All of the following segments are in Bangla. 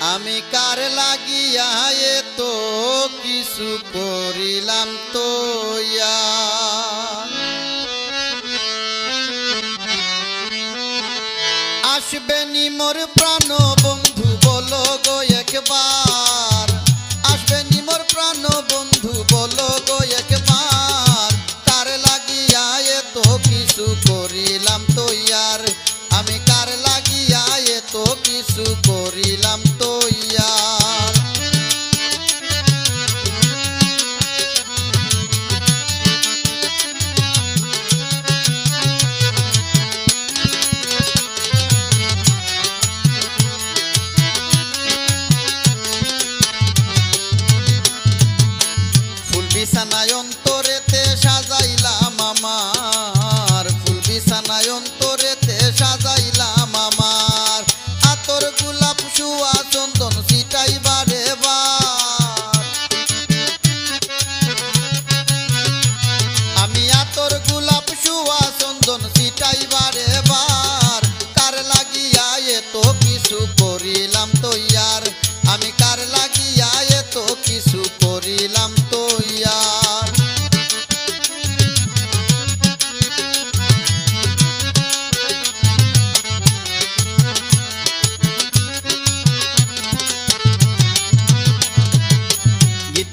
আমি কার লাগিয়া তো কিছু করিলাম তো ইয়া। আসবে নি মোর প্রাণ বন্ধু বলো গো একবার। আসবে নি মোর প্রাণ বন্ধু বলো গো একবার। কার লাগিয়া তো কিছু করিলাম তো আমি কার লাগিয়া তো কিছু সিটাইবারে বার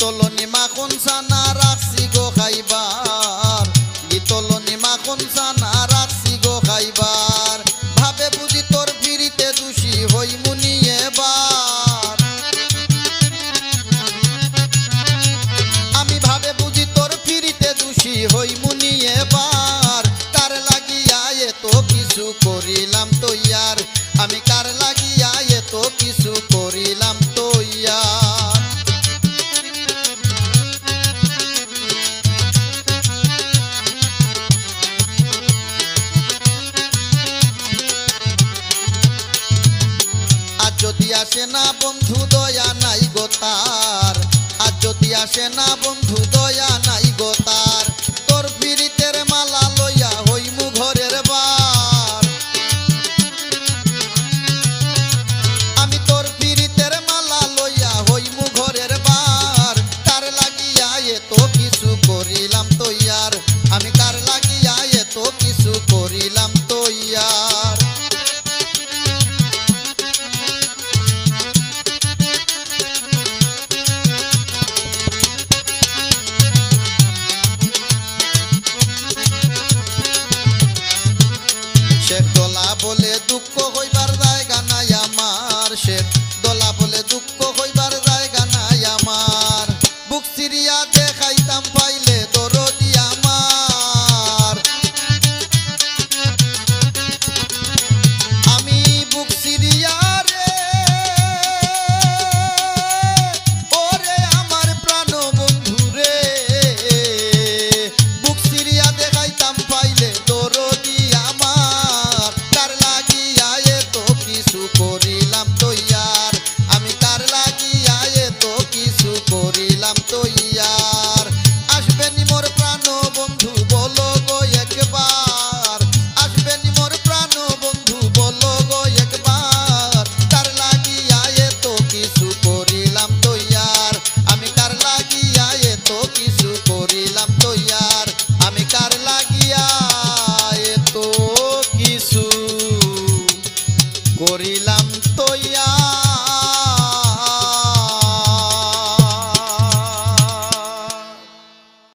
গীতলনি মাখন সানা রাখছি গো খাইবার। গীতলনি মাখন সানা রাখছি গো খাইবার। ভাবে বুঝি তোর ফিরিতে দোষী হই মুনি এবার। আমি ভাবে বুঝি তোর ফিরিতে দোষী হই মুনি এবার। কার লাগিয়া এত কিছু করিলাম তো ইয়ার। আমি কার আসে না বন্ধু দয়া নাই গোতার আর যদি আসে না বন্ধু দয়া নাই গো দুঃখ হইবার জায়গা নাই আমার। সে দোলা বলে দুঃখ হইবার জায়গা নাই আমার। বুক সিরিয়া দেখাইতাম পাইলে তোর coração. শান্তয়া